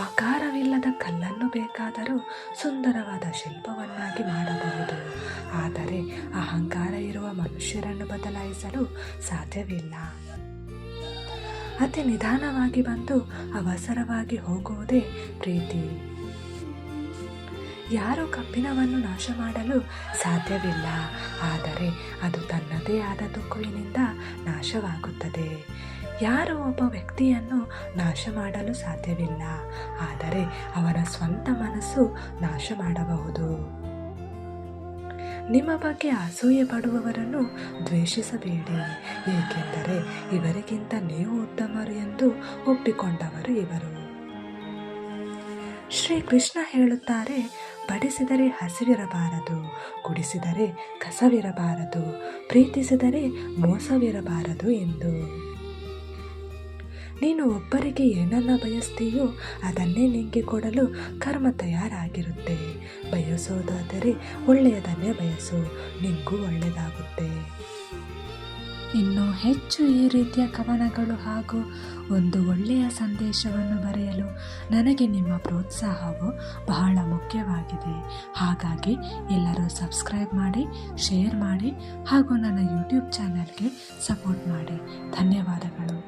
ಆಕಾರವಿಲ್ಲದ ಕಲ್ಲನ್ನು ಬೇಕಾದರೂ ಸುಂದರವಾದ ಶಿಲ್ಪವನ್ನಾಗಿ ಮಾಡಬಹುದು. ಆದರೆ ಅಹಂಕಾರ ಇರುವ ಮನುಷ್ಯರನ್ನು ಬದಲಾಯಿಸಲು ಸಾಧ್ಯವಿಲ್ಲ. ಅತಿ ನಿಧಾನವಾಗಿ ಬಂದು ಅವಸರವಾಗಿ ಹೋಗುವುದೇ ಪ್ರೀತಿ. ಯಾರು ಕಬ್ಬಿಣವನ್ನು ನಾಶ ಮಾಡಲು ಸಾಧ್ಯವಿಲ್ಲ, ಆದರೆ ಅದು ತನ್ನದೇ ಆದ ತುಕ್ಕುವಿನಿಂದ ನಾಶವಾಗುತ್ತದೆ. ಯಾರು ಒಬ್ಬ ವ್ಯಕ್ತಿಯನ್ನು ನಾಶ ಮಾಡಲು ಸಾಧ್ಯವಿಲ್ಲ. ಆದರೆ ಅವರ ಸ್ವಂತ ಮನಸ್ಸು ನಾಶ ಮಾಡಬಹುದು. ನಿಮ್ಮ ಬಗ್ಗೆ ಅಸೂಯೆ ಪಡುವವರನ್ನು ದ್ವೇಷಿಸಬೇಡಿ. ಏಕೆಂದರೆ ಇವರಿಗಿಂತ ನೀವು ಉತ್ತಮರು ಎಂದು ಒಪ್ಪಿಕೊಂಡವರು ಇವರು. ಶ್ರೀ ಕೃಷ್ಣ ಹೇಳುತ್ತಾರೆ, ಬಡಿಸಿದರೆ ಹಸಿವಿರಬಾರದು, ಕುಡಿಸಿದರೆ ಕಸವಿರಬಾರದು, ಪ್ರೀತಿಸಿದರೆ ಮೋಸವಿರಬಾರದು ಎಂದು. ನೀನು ಒಬ್ಬರಿಗೆ ಏನನ್ನ ಬಯಸ್ತೀಯೋ ಅದನ್ನೇ ನಿಂಗೆ ಕೊಡಲು ಕರ್ಮ ತಯಾರಾಗಿರುತ್ತೆ. ಬಯಸೋದಾದರೆ ಒಳ್ಳೆಯದನ್ನೇ ಬಯಸು. ನಿಂಗೂ ಒಳ್ಳೆಯದಾಗುತ್ತೆ. ಇನ್ನು ಹೆಚ್ಚು ಈ ರೀತಿಯ ಕವನಗಳು ಹಾಗೂ ಒಂದು ಒಳ್ಳೆಯ ಸಂದೇಶವನ್ನು ಬರೆಯಲು ನನಗೆ ನಿಮ್ಮ ಪ್ರೋತ್ಸಾಹವು ಬಹಳ ಮುಖ್ಯವಾಗಿದೆ. ಹಾಗಾಗಿ ಎಲ್ಲರೂ ಸಬ್ಸ್ಕ್ರೈಬ್ ಮಾಡಿ, ಶೇರ್ ಮಾಡಿ ಹಾಗೂ ನನ್ನ ಯೂಟ್ಯೂಬ್ ಚಾನಲ್ಗೆ ಸಪೋರ್ಟ್ ಮಾಡಿ. ಧನ್ಯವಾದಗಳು.